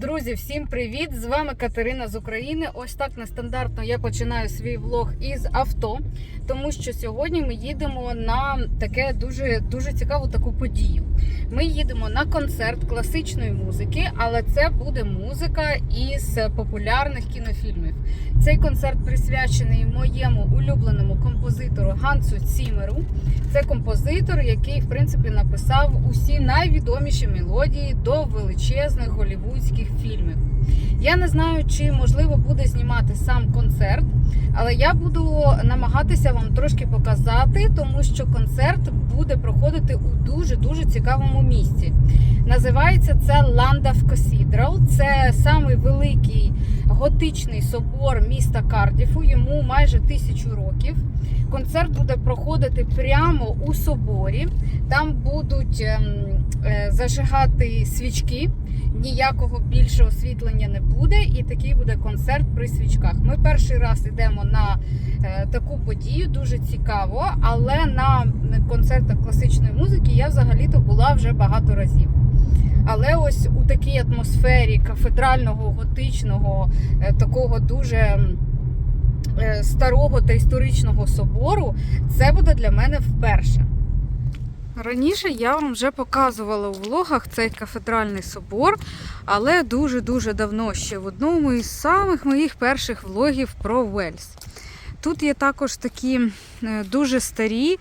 Друзі, всім привіт! З вами Катерина з України. Ось так нестандартно я починаю свій влог із авто, тому що сьогодні ми їдемо на таке дуже дуже цікаву таку подію. Ми їдемо на концерт класичної музики, але це буде музика із популярних кінофільмів. Цей концерт присвячений моєму улюбленому композитору Гансу Цімеру. Це композитор, який в принципі написав усі найвідоміші мелодії до величезних голівудських фільмів. Я не знаю, чи можливо буде знімати сам концерт, але я буду намагатися вам трошки показати, тому що концерт буде проходити у дуже дуже цікавому місці. Називається це Ландав Cathedral. Це самий великий готичний собор міста Кардіфу. Йому майже тисячу років. Концерт буде проходити прямо у соборі. Там будуть ем, е, зажигати свічки. Ніякого більше освітлення не буде, і такий буде концерт при свічках. Ми перший раз йдемо на е, таку подію, дуже цікаво. Але на концертах класичної музики я взагалі-то була вже багато разів. Але ось у такій атмосфері кафедрального, готичного, е, такого дуже е, старого та історичного собору, це буде для мене вперше. Раніше я вам вже показувала у влогах цей кафедральний собор, але дуже-дуже давно ще в одному із самих моїх перших влогів про Вельс. Тут є також такі е, дуже старі,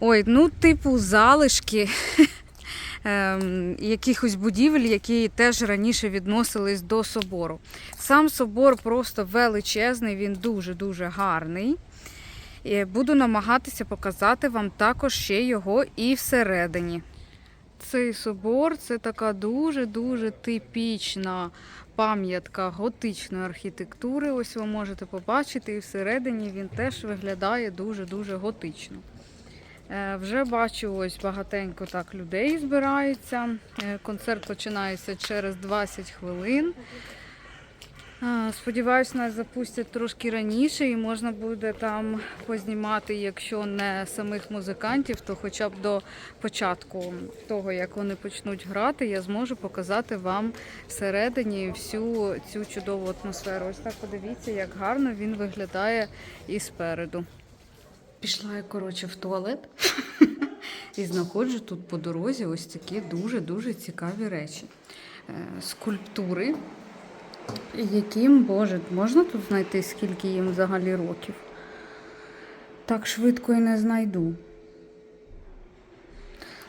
ой, ну, типу залишки ем, якихось будівель, які теж раніше відносились до собору. Сам собор просто величезний, він дуже-дуже гарний. Буду намагатися показати вам також ще його і всередині. Цей собор це така дуже-дуже типічна пам'ятка готичної архітектури. Ось ви можете побачити, і всередині він теж виглядає дуже-дуже готично. Е, Вже бачу, ось багатенько так людей збирається. Е, Концерт починається через 20 хвилин. Сподіваюсь, нас запустять трошки раніше і можна буде там познімати, якщо не самих музикантів, то хоча б до початку того, як вони почнуть грати, я зможу показати вам всередині всю цю чудову атмосферу. Ось так подивіться, як гарно він виглядає і спереду. Пішла я, коротше, в туалет і знаходжу тут по дорозі ось такі дуже-дуже цікаві речі. Е, Скульптури яким, боже, можна тут знайти, скільки їм взагалі років? Так швидко і не знайду.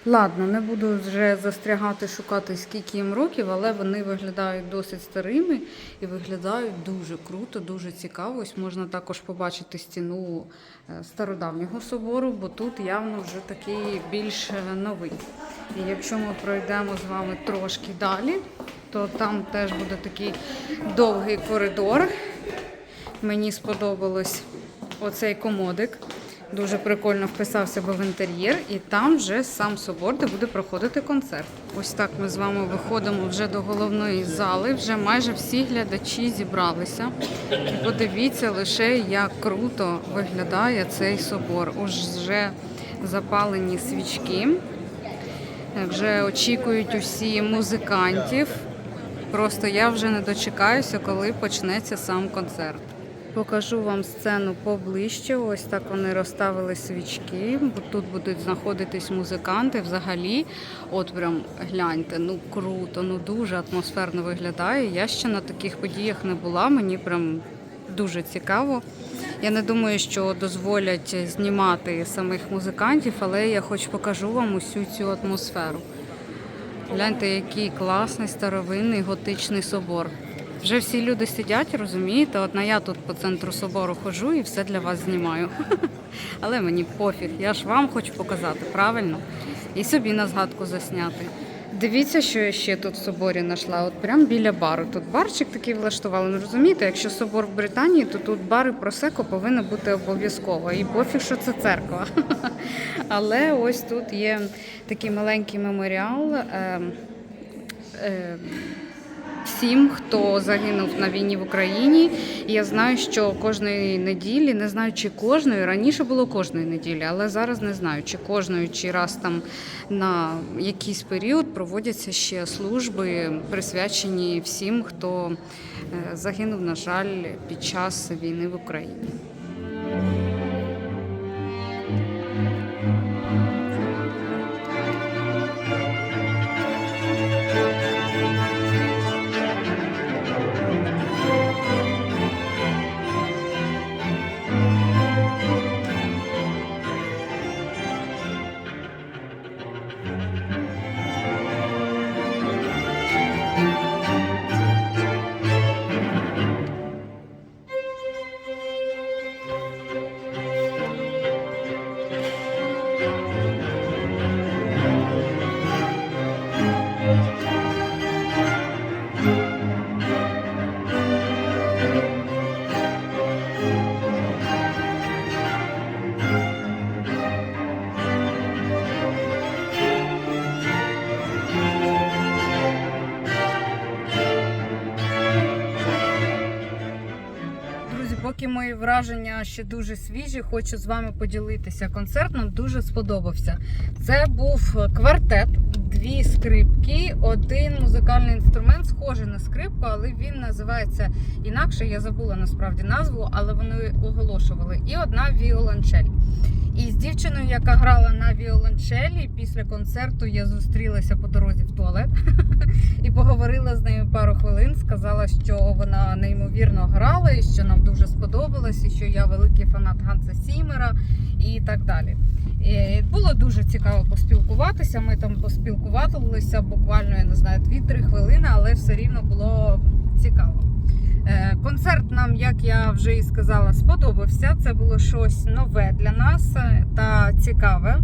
Ладно, не буду вже застрягати, шукати, скільки їм років, але вони виглядають досить старими і виглядають дуже круто, дуже цікаво. Ось можна також побачити стіну е, стародавнього собору, бо тут явно вже такий більш е, новий. І якщо ми пройдемо з вами трошки далі, то там теж буде такий довгий коридор. Мені сподобалось оцей комодик. Дуже прикольно вписався би в інтер'єр, і там вже сам собор, де буде проходити концерт. Ось так ми з вами виходимо вже до головної зали. Вже майже всі глядачі зібралися. І подивіться лише, як круто виглядає цей собор. Уже запалені свічки. Вже очікують усі музикантів. Просто я вже не дочекаюся, коли почнеться сам концерт. Покажу вам сцену поближче. Ось так вони розставили свічки. Тут будуть знаходитись музиканти. Взагалі, от прям гляньте, ну круто, ну дуже атмосферно виглядає. Я ще на таких подіях не була. Мені прям дуже цікаво. Я не думаю, що дозволять знімати самих музикантів, але я хоч покажу вам усю цю атмосферу. Гляньте, який класний старовинний готичний собор. Вже всі люди сидять, розумієте? Одна я тут по центру собору ходжу і все для вас знімаю. Але мені пофіг, я ж вам хочу показати, правильно? І собі на згадку засняти. Дивіться, що я ще тут в соборі знайшла. От прямо біля бару. Тут барчик такий влаштували. Ну розумієте, якщо собор в Британії, то тут бари просеко повинно бути обов'язково. І пофіг, що це церква. Але ось тут є такий маленький меморіал. Е, е, всім, хто загинув на війні в Україні. І я знаю, що кожної неділі, не знаю, чи кожної, раніше було кожної неділі, але зараз не знаю, чи кожної, чи раз там на якийсь період проводяться ще служби, присвячені всім, хто е, загинув, на жаль, під час війни в Україні. Враження ще дуже свіжі, хочу з вами поділитися. Концерт нам дуже сподобався. Це був квартет, дві скрипки, один музикальний інструмент, схожий на скрипку, але він називається інакше. Я забула насправді назву, але вони оголошували. І одна віолончель. І з дівчиною, яка грала на віолончелі, після концерту я зустрілася по дорозі в туалет і поговорила з нею пару хвилин. Сказала, що вона неймовірно грала, і що нам дуже сподобалось, і що я великий фанат Ганса Сімера і так далі. І було дуже цікаво поспілкуватися. Ми там поспілкувалися буквально, я не знаю, 2-3 хвилини, але все рівно було цікаво. Е, Концерт нам, як я вже і сказала, сподобався. Це було щось нове для нас е, та цікаве.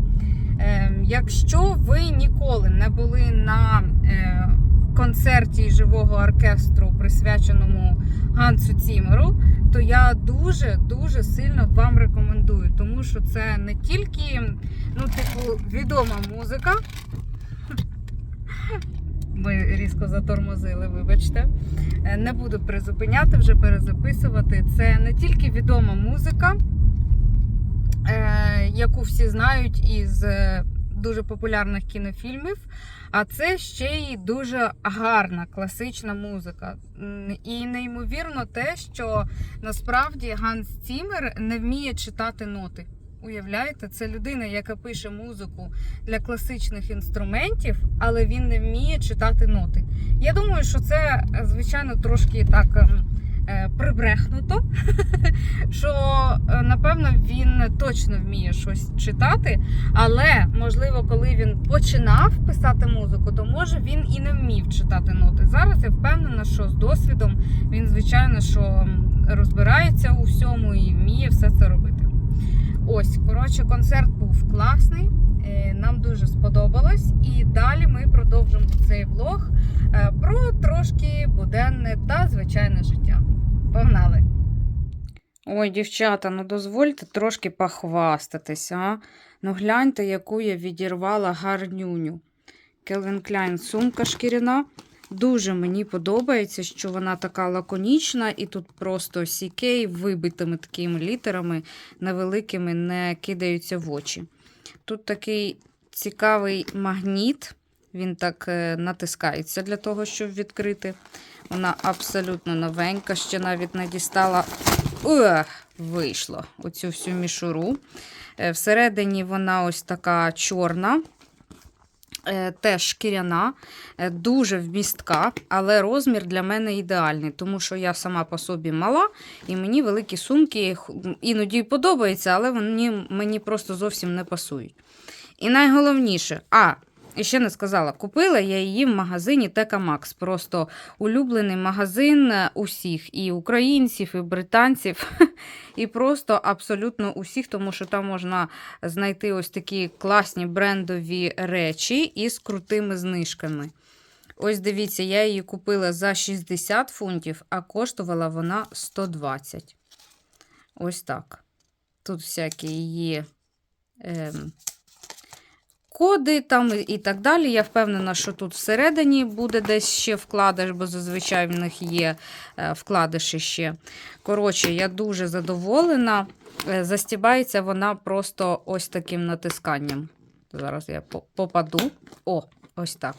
Е, Якщо ви ніколи не були на е, концерті живого оркестру, присвяченому Гансу Цімеру, то я дуже дуже сильно вам рекомендую, тому що це не тільки ну, типу, відома музика. Ми різко затормозили, вибачте. Е, Не буду призупиняти, вже перезаписувати. Це не тільки відома музика, е, яку всі знають із е, дуже популярних кінофільмів, а це ще й дуже гарна класична музика. І неймовірно те, що насправді Ганс Цімер не вміє читати ноти. Уявляєте, це людина, яка пише музику для класичних інструментів, але він не вміє читати ноти. Я думаю, що це, е, звичайно, трошки так ем, е, прибрехнуто. що е, напевно він точно вміє щось читати, але можливо, коли він починав писати музику, то може він і не вмів читати ноти. Зараз я впевнена, що з досвідом він, звичайно, що розбирається у всьому і вміє все це робити. Ось, коротше, концерт був класний. е, Нам дуже сподобалось. І далі ми продовжимо цей влог е, про трошки буденне та звичайне життя. Погнали! Ой, дівчата, ну дозвольте трошки похвастатися. А? Ну гляньте, яку я відірвала гарнюню. Келвін Кляйн сумка шкіряна. Дуже мені подобається, що вона така лаконічна, і тут просто CK вибитими такими літерами невеликими не кидаються в очі. Тут такий цікавий магніт, він так е, натискається для того, щоб відкрити. Вона абсолютно новенька, ще навіть не дістала. Ух, вийшло оцю всю мішуру. Е, Всередині вона ось така чорна. Е, Теж шкіряна, е, дуже вмістка, але розмір для мене ідеальний, тому що я сама по собі мала, і мені великі сумки іноді подобаються, але вони мені просто зовсім не пасують. І найголовніше, а, і ще не сказала, купила я її в магазині Тека Макс. Просто улюблений магазин е, усіх, і українців, і британців, і просто абсолютно усіх, тому що там можна знайти ось такі класні брендові речі із крутими знижками. Ось дивіться, я її купила за 60 фунтів, а коштувала вона 120. Ось так. Тут всякі є ем, QR-коди там і так далі. Я впевнена, що тут всередині буде десь ще вкладиш, бо зазвичай в них є е, вкладиші ще. Коротше, я дуже задоволена. Е, Застібається вона просто ось таким натисканням. Зараз я попаду. О, ось так.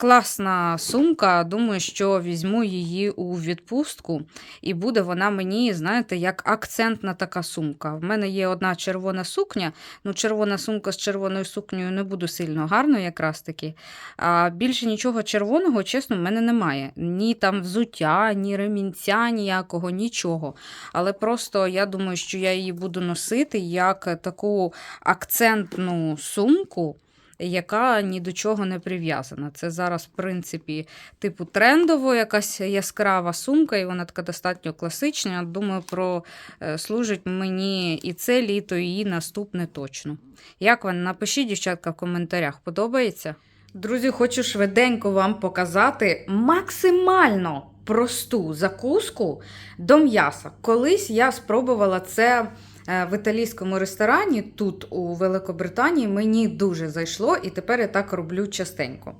Класна сумка. Думаю, що візьму її у відпустку, і буде вона мені, знаєте, як акцентна така сумка. В мене є одна червона сукня. Ну, червона сумка з червоною сукнею не буде сильно гарно, якраз таки. А більше нічого червоного, чесно, в мене немає. Ні там взуття, ні ремінця, ніякого, нічого. Але просто я думаю, що я її буду носити як таку акцентну сумку яка ні до чого не прив'язана. Це зараз, в принципі, типу трендово, якась яскрава сумка, і вона така достатньо класична. Думаю, про е, служить мені і це літо, і наступне точно. Як вам? Напишіть, дівчатка, в коментарях. Подобається? Друзі, хочу швиденько вам показати максимально просту закуску до м'яса. Колись я спробувала це в італійському ресторані тут у Великобританії. Мені дуже зайшло, і тепер я так роблю частенько.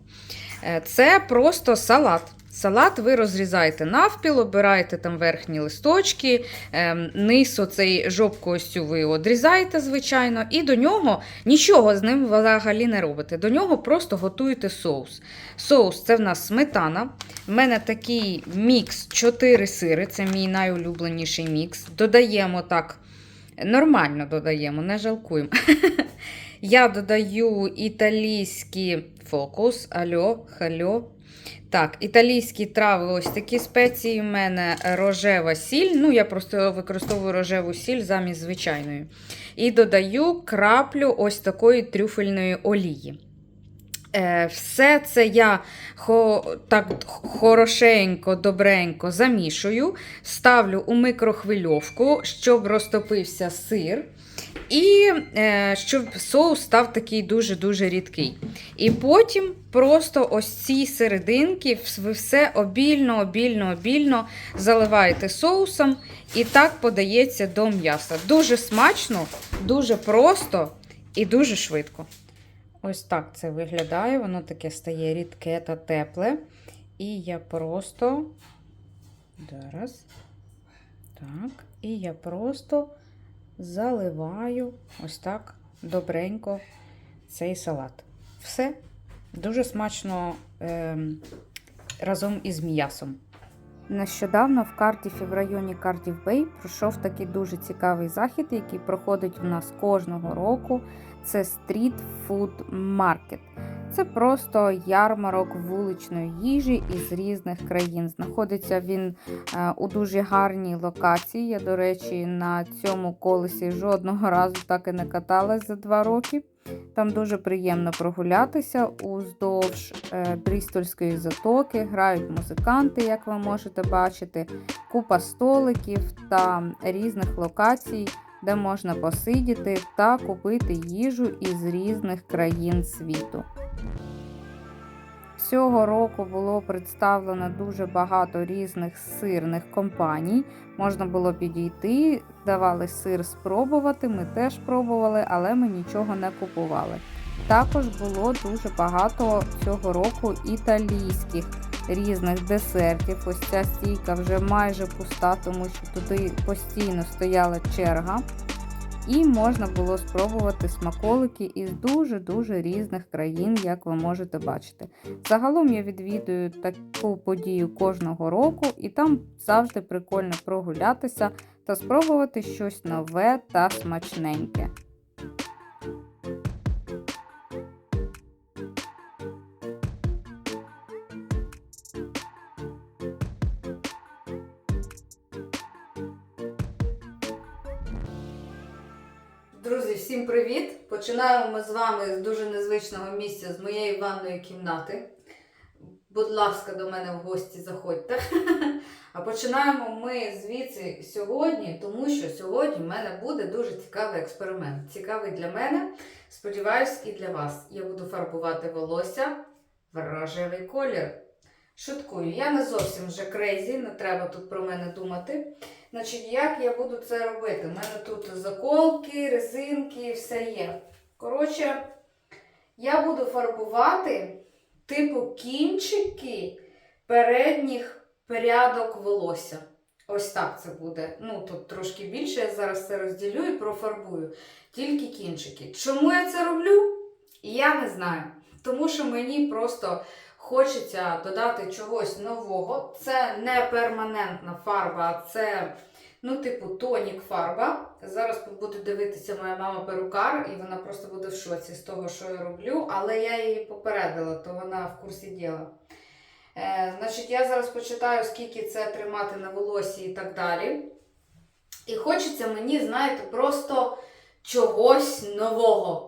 Е, Це просто салат. Салат ви розрізаєте навпіл, обираєте там верхні листочки, ем, низ оцей жопку ось цю ви одрізаєте, звичайно, і до нього нічого з ним взагалі не робите. До нього просто готуєте соус. Соус це в нас сметана. В мене такий мікс 4 сири, це мій найулюбленіший мікс. Додаємо так, нормально додаємо, не жалкуємо. Я додаю італійський фокус, альо, хальо. Так, італійські трави, ось такі спеції. У мене рожева сіль. Ну, я просто використовую рожеву сіль замість звичайної. І додаю краплю ось такої трюфельної олії. Е, Все це я так хорошенько, добренько замішую, ставлю у микрохвильовку, щоб розтопився сир. І е, щоб соус став такий дуже-дуже рідкий. І потім просто ось ці серединки, ви все обільно, обільно, обільно заливаєте соусом, і так подається до м'яса. Дуже смачно, дуже просто і дуже швидко. Ось так це виглядає, воно таке стає рідке та тепле. І я просто. Зараз. Так. І я просто заливаю ось так добренько цей салат. Все. Дуже смачно ем, разом із м'ясом. Нещодавно в Картіфі в районі Картіф Бей пройшов такий дуже цікавий захід, який проходить у нас кожного року. Це стріт фуд маркет. Це просто ярмарок вуличної їжі із різних країн. Знаходиться він е, у дуже гарній локації. Я, до речі, на цьому колесі жодного разу так і не каталась за два роки. Там дуже приємно прогулятися уздовж е, Брістольської затоки. Грають музиканти, як ви можете бачити, купа столиків та різних локацій, де можна посидіти та купити їжу із різних країн світу. Цього року було представлено дуже багато різних сирних компаній. Можна було підійти, давали сир спробувати. Ми теж пробували, але ми нічого не купували. Також було дуже багато цього року італійських різних десертів. Ось ця стійка вже майже пуста, тому що туди постійно стояла черга. І можна було спробувати смаколики із дуже-дуже різних країн, як ви можете бачити. Загалом я відвідую таку подію кожного року, і там завжди прикольно прогулятися та спробувати щось нове та смачненьке. Привіт! Починаємо ми з вами з дуже незвичного місця з моєї ванної кімнати. Будь ласка, до мене в гості заходьте. А починаємо ми звідси сьогодні, тому що сьогодні в мене буде дуже цікавий експеримент. Цікавий для мене, сподіваюсь, і для вас. Я буду фарбувати волосся в рожевий колір. Шуткую, я не зовсім вже крейзі, не треба тут про мене думати. Значить, як я буду це робити? У мене тут заколки, резинки, все є. Коротше, я буду фарбувати типу кінчики передніх прядок волосся. Ось так це буде. Ну, тут трошки більше, я зараз це розділю і профарбую. Тільки кінчики. Чому я це роблю? Я не знаю. Тому що мені просто хочеться додати чогось нового. Це не перманентна фарба, це, ну, типу, тонік фарба. Зараз буде дивитися моя мама перукар, і вона просто буде в шоці з того, що я роблю, але я її попередила, то вона в курсі діла. Е, значить, я зараз почитаю, скільки це тримати на волосі і так далі. І хочеться мені, знаєте, просто чогось нового.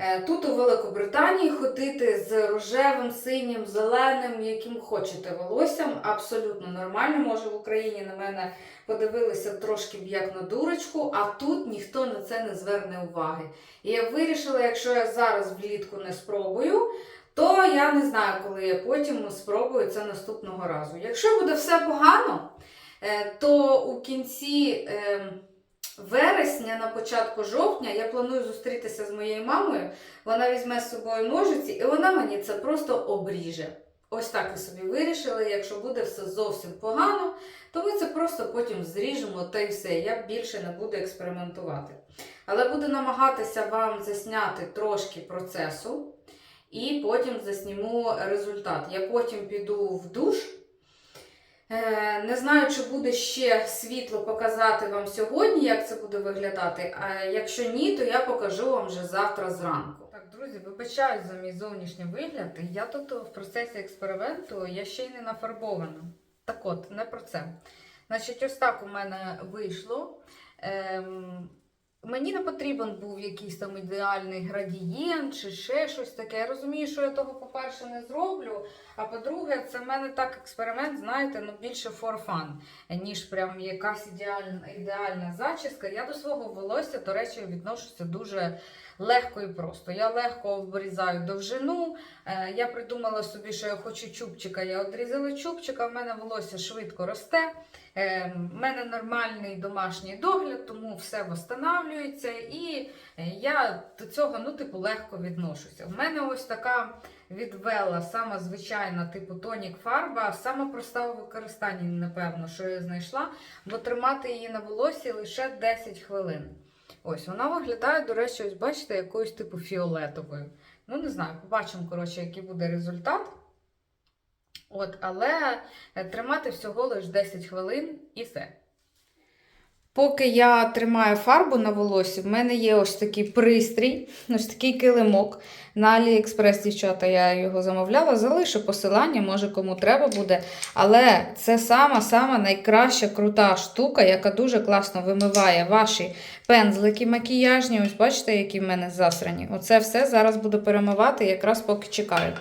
Е, Тут у Великобританії ходити з рожевим, синім, зеленим, яким хочете волоссям, абсолютно нормально. Може, в Україні на мене подивилися трошки як на дурочку, а тут ніхто на це не зверне уваги. І я вирішила, якщо я зараз влітку не спробую, то я не знаю, коли я потім спробую це наступного разу. Якщо буде все погано, е, то у кінці е, вересня, на початку жовтня, я планую зустрітися з моєю мамою. Вона візьме з собою ножиці, і вона мені це просто обріже. Ось так і собі вирішили. Якщо буде все зовсім погано, то ми це просто потім зріжемо та й все. Я більше не буду експериментувати. Але буду намагатися вам засняти трошки процесу. І потім засніму результат. Я потім піду в душ. Е, Не знаю, чи буде ще світло показати вам сьогодні, як це буде виглядати. А якщо ні, то я покажу вам вже завтра зранку. Так, друзі, вибачаю за мій зовнішній вигляд. Я тут в процесі експерименту я ще й не нафарбована. Так от, не про це. Значить, ось так у мене вийшло. Ем, Мені не потрібен був якийсь там ідеальний градієнт чи ще щось таке. Я розумію, що я того, по-перше, не зроблю. А по-друге, це в мене так експеримент, знаєте, ну більше for fun, ніж прям якась ідеальна, ідеальна зачіска. Я до свого волосся, до речі, відношуся дуже легко і просто. Я легко обрізаю довжину. Е, Я придумала собі, що я хочу чубчика. Я одрізала чубчика, в мене волосся швидко росте. Е, в мене нормальний домашній догляд, тому все встановлюється, і е, я до цього ну, типу, легко відношуся. У мене ось така від Вела, сама звичайна, типу тонік фарба, сама проста у використанні, напевно, що я знайшла, бо тримати її на волосі лише 10 хвилин. Ось вона виглядає, до речі, ось бачите, якоюсь типу фіолетовою. Ну, не знаю, побачимо, коротше, який буде результат. От, але е, тримати всього лише 10 хвилин і все. Поки я тримаю фарбу на волосі, в мене є ось такий пристрій, ось такий килимок. На Аліекспрес, дівчата, я його замовляла, залишу посилання, може кому треба буде. Але це сама-сама найкраща крута штука, яка дуже класно вимиває ваші пензлики макіяжні. Ось бачите, які в мене засрані. Оце все зараз буду перемивати, якраз поки чекаю.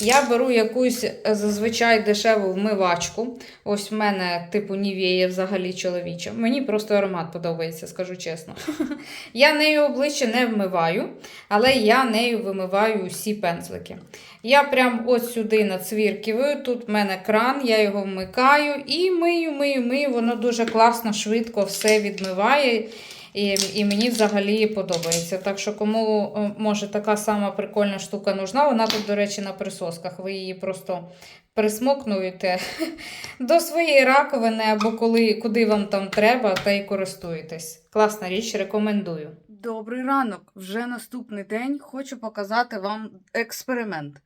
Я беру якусь е, зазвичай дешеву вмивачку. Ось в мене типу Нівея взагалі чоловіча. Мені просто аромат подобається, скажу чесно. Я нею обличчя не вмиваю, але я нею вимиваю усі пензлики. Я прям ось сюди нацвіркиваю. Тут в мене кран, я його вмикаю і мию, мию, мию. Воно дуже класно, швидко все відмиває. І, і мені взагалі подобається. Так що, кому е, може така сама прикольна штука нужна, вона тут, до речі, на присосках. Ви її просто присмокнуєте до своєї раковини або коли, куди вам там треба, та й користуєтесь. Класна річ, рекомендую. Добрий ранок. Вже наступний день хочу показати вам експеримент.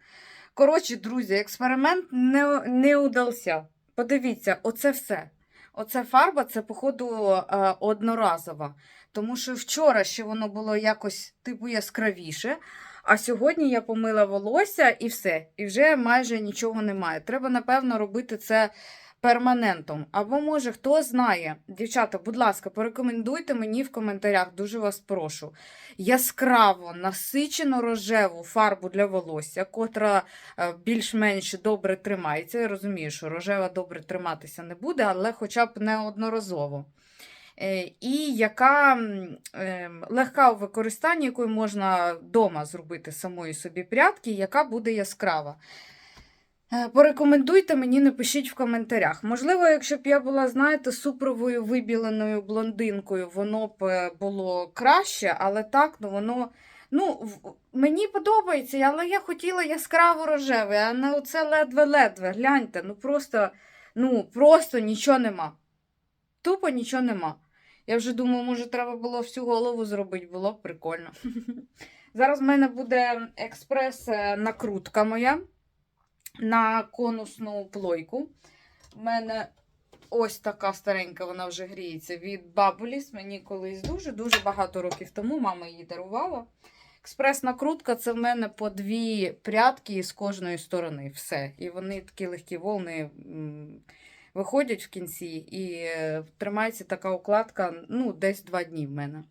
Коротше, друзі, експеримент не, не удався. Подивіться, оце все. Оце фарба, це, походу, е, одноразова. Тому що вчора ще воно було якось типу яскравіше. А сьогодні я помила волосся і все. І вже майже нічого немає. Треба, напевно, робити це перманентом. Або, може, хто знає. Дівчата, будь ласка, порекомендуйте мені в коментарях, дуже вас прошу. Яскраво, насичено рожеву фарбу для волосся, котра е, більш-менш добре тримається. Я розумію, що рожева добре триматися не буде, але хоча б неодноразово. Е, І яка е, легка у використанні, якою можна вдома зробити самої собі прядки, яка буде яскрава. Е, Порекомендуйте мені, напишіть в коментарях. Можливо, якщо б я була, знаєте, супровою вибіленою блондинкою, воно б е, було краще, але так, ну воно Ну, мені подобається, але я хотіла яскраво рожевий, а не оце ледве-ледве. Гляньте, ну просто, ну, просто нічого нема. Тупо нічого нема. Я вже думаю, може, треба було всю голову зробити, було б прикольно. Зараз в мене буде експрес-накрутка моя на конусну плойку. У мене ось така старенька, вона вже гріється від Бабуліс. Мені колись дуже-дуже багато років тому мама її дарувала. Експрес-накрутка це в мене по дві прядки з кожної сторони. Все. І вони такі легкі волни виходять в кінці, і е, тримається така укладка ну, десь два дні в мене.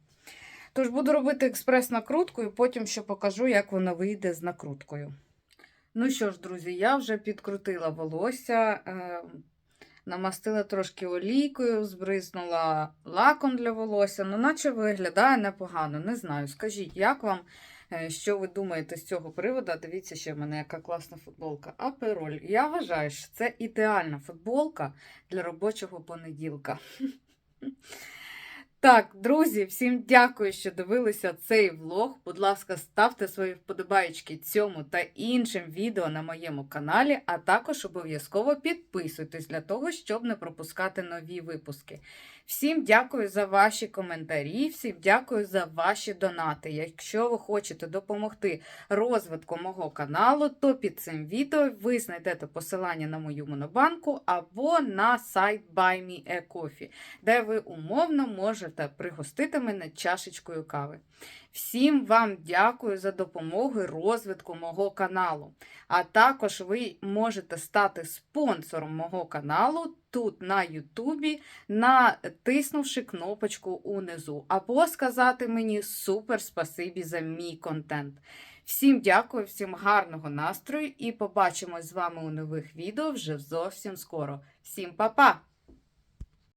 Тож буду робити експрес-накрутку і потім ще покажу, як вона вийде з накруткою. Ну що ж, друзі, я вже підкрутила волосся, е, намастила трошки олійкою, збризнула лаком для волосся, ну наче виглядає непогано. Не знаю. Скажіть, як вам, е, що ви думаєте з цього приводу? Дивіться, ще в мене яка класна футболка. Апероль. Я вважаю, що це ідеальна футболка для робочого понеділка. Так, друзі, всім дякую, що дивилися цей влог. Будь ласка, ставте свої вподобайки цьому та іншим відео на моєму каналі, а також обов'язково підписуйтесь для того, щоб не пропускати нові випуски. Всім дякую за ваші коментарі, всім дякую за ваші донати. Якщо ви хочете допомогти розвитку мого каналу, то під цим відео ви знайдете посилання на мою монобанку або на сайт Buy Me a Coffee де ви умовно можете пригостити мене чашечкою кави. Всім вам дякую за допомогу і розвитку мого каналу. А також ви можете стати спонсором мого каналу тут на Ютубі, натиснувши кнопочку унизу, або сказати мені супер спасибі за мій контент. Всім дякую, всім гарного настрою і побачимось з вами у нових відео вже зовсім скоро. Всім па-па!